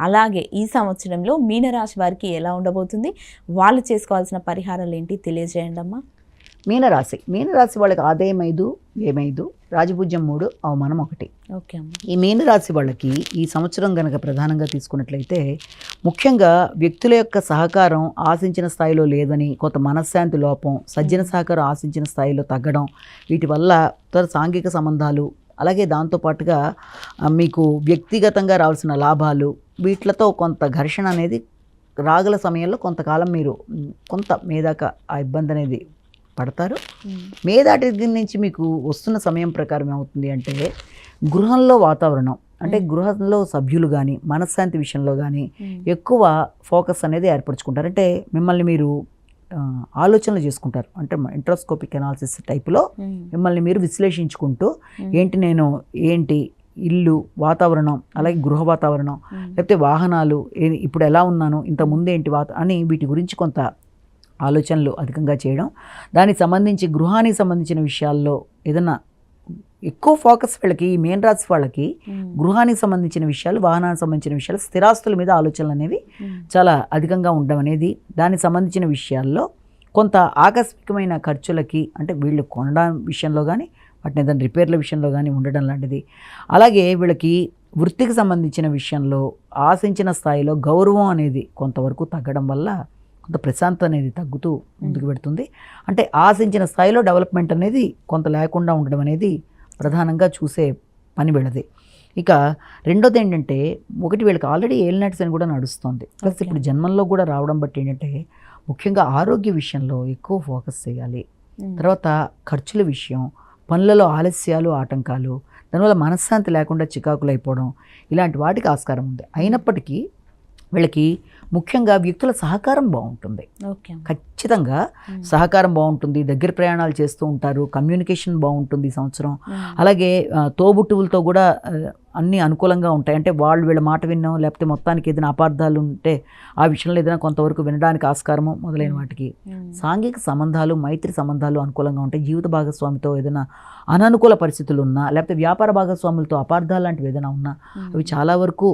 అలాగే ఈ సంవత్సరంలో మీనరాశి వారికి ఎలా ఉండబోతుంది? వాళ్ళు చేసుకోవాల్సిన పరిహారాలు ఏంటి? తెలియజేయండి అమ్మా. మీనరాశి. మీనరాశి వాళ్ళకి ఆదాయం ఐదు ఏమైదు రాజపూజ్యం మూడు అవమానం ఒకటి. ఓకే అమ్మా. ఈ మీనరాశి వాళ్ళకి ఈ సంవత్సరం కనుక ప్రధానంగా తీసుకున్నట్లయితే ముఖ్యంగా వ్యక్తుల యొక్క సహకారం ఆశించిన స్థాయిలో లేదని కొంత మనశ్శాంతి లోపం సజ్జన సహకారం ఆశించిన స్థాయిలో తగ్గడం వీటి వల్ల ఇతర సాంఘిక సంబంధాలు అలాగే దాంతోపాటుగా మీకు వ్యక్తిగతంగా రావాల్సిన లాభాలు వీటిలతో కొంత ఘర్షణ అనేది రాగల సమయంలో కొంతకాలం మీరు కొంత మీదాకా ఆ ఇబ్బంది అనేది పడతారు. మేదాటి దగ్గర నుంచి మీకు వస్తున్న సమయం ప్రకారం ఏమవుతుంది అంటే గృహంలో వాతావరణం అంటే గృహంలో సభ్యులు కానీ మనశ్శాంతి విషయంలో కానీ ఎక్కువ ఫోకస్ అనేది ఏర్పరచుకుంటారు. అంటే మిమ్మల్ని మీరు ఆలోచనలు చేసుకుంటారు. అంటే ఇంట్రోస్కోపిక్ అనాలిసిస్ టైపులో మిమ్మల్ని మీరు విశ్లేషించుకుంటూ ఏంటి నేను ఏంటి ఇల్లు వాతావరణం అలాగే గృహ వాతావరణం లేకపోతే వాహనాలు ఏ- ఇప్పుడు ఎలా ఉన్నాను ఇంత ముందు ఏంటి వాత అని వీటి గురించి కొంత ఆలోచనలు అధికంగా చేయడం. దానికి సంబంధించి గృహానికి సంబంధించిన విషయాల్లో ఏదైనా ఎక్కువ ఫోకస్ వాళ్ళకి ఈ మెయిన్ రాశి వాళ్ళకి గృహానికి సంబంధించిన విషయాలు వాహనానికి సంబంధించిన విషయాలు స్థిరాస్తుల మీద ఆలోచనలు అనేవి చాలా అధికంగా ఉండడం అనేది దానికి సంబంధించిన విషయాల్లో కొంత ఆకస్మికమైన ఖర్చులకి అంటే వీళ్ళు కొనడం విషయంలో కానీ వాటిని ఏదైనా రిపేర్ల విషయంలో కానీ ఉండడం లాంటిది. అలాగే వీళ్ళకి వృత్తికి సంబంధించిన విషయంలో ఆశించిన స్థాయిలో గౌరవం అనేది కొంతవరకు తగ్గడం వల్ల కొంత ప్రశాంతత అనేది తగ్గుతూ ముందుకు పెడుతుంది. అంటే ఆశించిన స్థాయిలో డెవలప్మెంట్ అనేది కొంత లేకుండా ఉండడం అనేది ప్రధానంగా చూసే పని వీళ్ళది. ఇక రెండోది ఏంటంటే ఒకటి వీళ్ళకి ఆల్రెడీ ఏలినట్స్ అని కూడా నడుస్తుంది. ప్లస్. ఇప్పుడు జన్మంలో కూడా రావడం బట్టి ఏంటంటే ముఖ్యంగా ఆరోగ్య విషయంలో ఎక్కువ ఫోకస్ చేయాలి. తర్వాత ఖర్చుల విషయం పనులలో ఆలస్యాలు ఆటంకాలు దానివల్ల మనశ్శాంతి లేకుండా చికాకులు అయిపోవడం ఇలాంటి వాటికి ఆస్కారం ఉంది. అయినప్పటికీ వీళ్ళకి ముఖ్యంగా వ్యక్తుల సహకారం బాగుంటుంది. ఓకే. ఖచ్చితంగా సహకారం బాగుంటుంది దగ్గర ప్రయాణాలు చేస్తూ ఉంటారు కమ్యూనికేషన్ బాగుంటుంది ఈ సంవత్సరం. అలాగే తోబుట్టువులతో కూడా అన్నీ అనుకూలంగా ఉంటాయి. అంటే వాళ్ళు వీళ్ళ మాట విన్నాం లేకపోతే మొత్తానికి ఏదైనా అపార్థాలు ఉంటే ఆ విషయంలో ఏదైనా కొంతవరకు వినడానికి ఆస్కారము మొదలైన వాటికి. సాంఘిక సంబంధాలు మైత్రి సంబంధాలు అనుకూలంగా ఉంటాయి. జీవిత భాగస్వామితో ఏదైనా అననుకూల పరిస్థితులు ఉన్నా లేకపోతే వ్యాపార భాగస్వాములతో అపార్థాలు లాంటివి ఏదైనా ఉన్నా అవి చాలా వరకు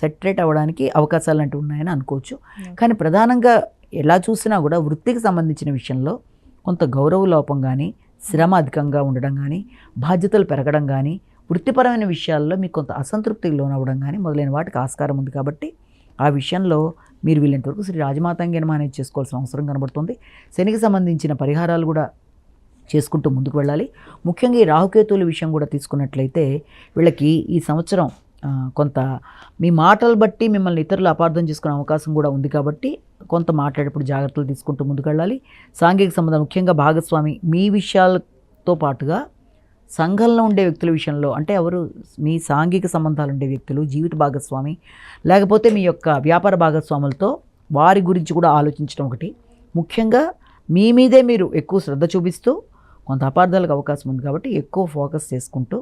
సెటరేట్ అవ్వడానికి అవకాశాలు లాంటివి ఉన్నాయని అనుకోవచ్చు. కానీ ప్రధానంగా ఎలా చూసినా కూడా వృత్తికి సంబంధించిన విషయంలో కొంత గౌరవ లోపం కానీ శ్రమ అధికంగా ఉండడం కానీ బాధ్యతలు పెరగడం కానీ వృత్తిపరమైన విషయాల్లో మీకు కొంత అసంతృప్తికి లోనవ్వడం కానీ మొదలైన వాటికి ఆస్కారం ఉంది కాబట్టి ఆ విషయంలో మీరు వీళ్ళంతవరకు శ్రీ రాజమాతాంగనం అనేది చేసుకోవాల్సిన అవసరం కనబడుతుంది. శనికి సంబంధించిన పరిహారాలు కూడా చేసుకుంటూ ముందుకు వెళ్ళాలి. ముఖ్యంగా ఈ రాహుకేతువుల విషయం కూడా తీసుకున్నట్లయితే వీళ్ళకి ఈ సంవత్సరం కొంత మీ మాటలు బట్టి మిమ్మల్ని ఇతరులు అపార్థం చేసుకునే అవకాశం కూడా ఉంది కాబట్టి కొంత మాట్లాడేటప్పుడు జాగ్రత్తలు తీసుకుంటూ ముందుకెళ్ళాలి. సాంఘిక సంబంధం ముఖ్యంగా భాగస్వామి మీ విషయాలతో పాటుగా సంఘంలో ఉండే వ్యక్తుల విషయంలో అంటే ఎవరు మీ సాంఘిక సంబంధాలు ఉండే వ్యక్తులు జీవిత భాగస్వామి లేకపోతే మీ యొక్క వ్యాపార భాగస్వాములతో వారి గురించి కూడా ఆలోచించడం ఒకటి. ముఖ్యంగా మీ మీదే మీరు ఎక్కువ శ్రద్ధ చూపిస్తూ కొంత అపార్థాలకు అవకాశం ఉంది కాబట్టి ఎక్కువ ఫోకస్ చేసుకుంటూ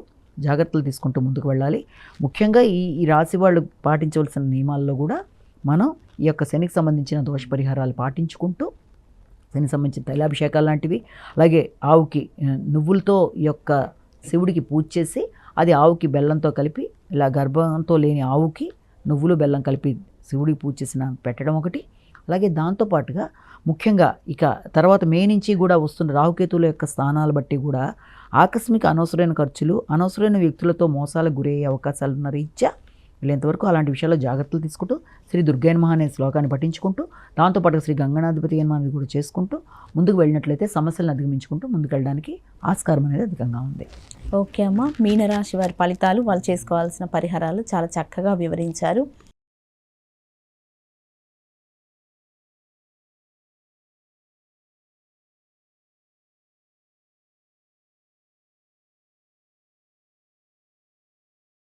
జాగ్రత్తలు తీసుకుంటూ ముందుకు వెళ్ళాలి. ముఖ్యంగా ఈ ఈ రాశి వాళ్ళు పాటించవలసిన నియమాల్లో కూడా మనం ఈ యొక్క శనికి సంబంధించిన దోష పరిహారాలు పాటించుకుంటూ శనికి సంబంధించిన తైలాభిషేకాలు లాంటివి అలాగే ఆవుకి నువ్వులతో ఈ యొక్క శివుడికి పూజ చేసి అది ఆవుకి బెల్లంతో కలిపి ఇలా గర్భంతో లేని ఆవుకి నువ్వులు బెల్లం కలిపి శివుడికి పూజ చేసిన పెట్టడం ఒకటి. అలాగే దాంతోపాటుగా ముఖ్యంగా ఇక తర్వాత మే నుంచి కూడా వస్తున్న రాహుకేతువుల యొక్క స్థానాలు బట్టి కూడా ఆకస్మిక అనవసరమైన ఖర్చులు అనవసరమైన వ్యక్తులతో మోసాలకు గురయ్యే అవకాశాలు ఉన్న రీత్యా వీళ్ళంతవరకు అలాంటి విషయాల్లో జాగ్రత్తలు తీసుకుంటూ శ్రీ దుర్గాయనమహ అనే శ్లోకాన్ని పఠించుకుంటూ దాంతోపాటు శ్రీ గంగనాధిపతి అనేది కూడా చేసుకుంటూ ముందుకు వెళ్ళినట్లయితే సమస్యలను అధిగమించుకుంటూ ముందుకు వెళ్ళడానికి ఆస్కారం అనేది అధికంగా ఉంది. ఓకే అమ్మ. మీనరాశి వారి ఫలితాలు వాళ్ళు చేసుకోవాల్సిన పరిహారాలు చాలా చక్కగా వివరించారు.